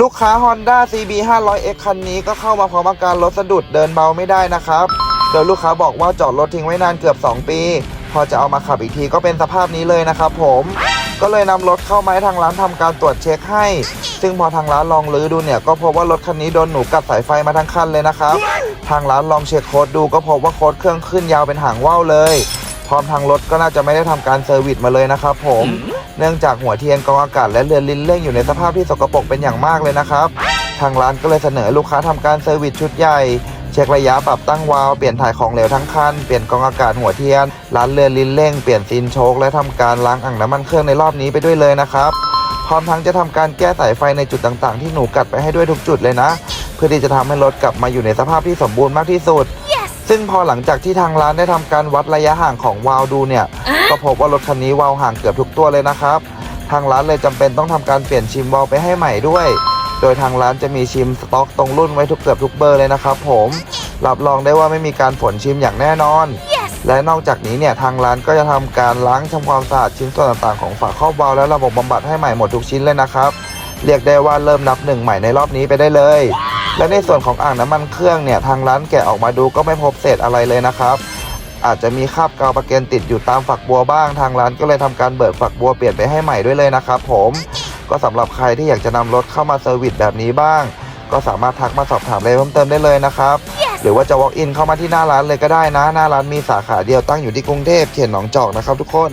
ลูกค้า Honda CB 500X คันนี้ก็เข้ามาพร้อมอาการรถสะดุดเดินเบาไม่ได้นะครับ โดยลูกค้าบอกว่าจอดรถทิ้งไว้นานเกือบ 2 ปี พอจะเอามาขับอีกทีก็เป็นสภาพนี้เลยนะครับผม ก็เลยนำรถเข้ามาให้ทางร้านทำการตรวจเช็คให้ ซึ่งพอทางร้านลองลื้อดูเนี่ยก็พบว่ารถคันนี้โดนหนูกัดสายไฟมาทั้งคันเลยนะครับ ทางร้านลองเช็คโค้ดดูก็พบว่าโค้ดเครื่องขึ้นยาวเป็นหางว่าวเลย พร้อมทางรถก็น่าจะไม่ได้ทำการเซอร์วิสมาเลยนะครับผม เนื่องจากหัวเทียนกองอากาศและเรือนลิ้นเร่งอยู่ในสภาพที่สกปรกเป็นอย่างมากเลยนะครับ ทางร้านก็เลยเสนอลูกค้าทำการเซอร์วิสชุดใหญ่ เช็คระยะปรับตั้งวาล์วเปลี่ยนถ่ายของเหลวทั้งคัน เปลี่ยนกองอากาศหัวเทียน ร้านเรือนลิ้นเร่ง เปลี่ยนซีนโชคและทำการล้างอ่างน้ำมันเครื่องในรอบนี้ไปด้วยเลยนะครับพร้อมทั้งจะทำการแก้สายไฟในจุดต่างๆ ที่หนูกัดไปให้ด้วยทุกจุดเลยนะ เพื่อที่จะทำให้รถกลับมาอยู่ในสภาพที่สมบูรณ์มากที่สุด ซึ่งพอหลังจากที่ทางร้านได้ทำการวัดระยะห่างของวาล์วดูเนี่ย ก็พบว่ารถคันนี้วาล์วห่างเกือบทุกตัวเลยนะครับ ทางร้านเลยจำเป็นต้องทำการเปลี่ยนชิมวาล์วไปให้ใหม่ด้วย โดยทางร้านจะมีชิมสต็อกตรงรุ่นไว้ทุกเกือบทุกเบอร์เลยนะครับผม รับรองได้ว่าไม่มีการฝนชิมอย่างแน่นอน และนอกจากนี้เนี่ยทางร้านก็จะทำการล้างทำความสะอาดชิ้นส่วนต่างๆของฝาครอบวาล์วและระบบบำบัดให้ใหม่หมดทุกชิ้นเลยนะครับ เรียกได้ว่าเริ่มนับหนึ่งใหม่ในรอบนี้ไปได้เลย และในส่วนของอ่างน้ำมันเครื่องเนี่ยทางร้านแกะออกมาดูก็ไม่พบเศษอะไรเลยนะครับ อาจจะมีคราบกาวประเกนติดอยู่ตามฝักบัวบ้าง ทางร้านก็เลยทำการเบิกฝักบัวเปลี่ยนไปให้ใหม่ด้วยเลยนะครับผมก็สำหรับใครที่อยากจะนำรถเข้ามาเซอร์วิสแบบนี้บ้าง ก็สามารถทักมาสอบถามอะไรเพิ่มเติมได้เลยนะครับหรือว่าจะ walk in เข้ามาที่หน้าร้านเลยก็ได้นะ หน้าร้านมีสาขาเดียวตั้งอยู่ที่กรุงเทพเขตหนองจอกนะครับทุกคน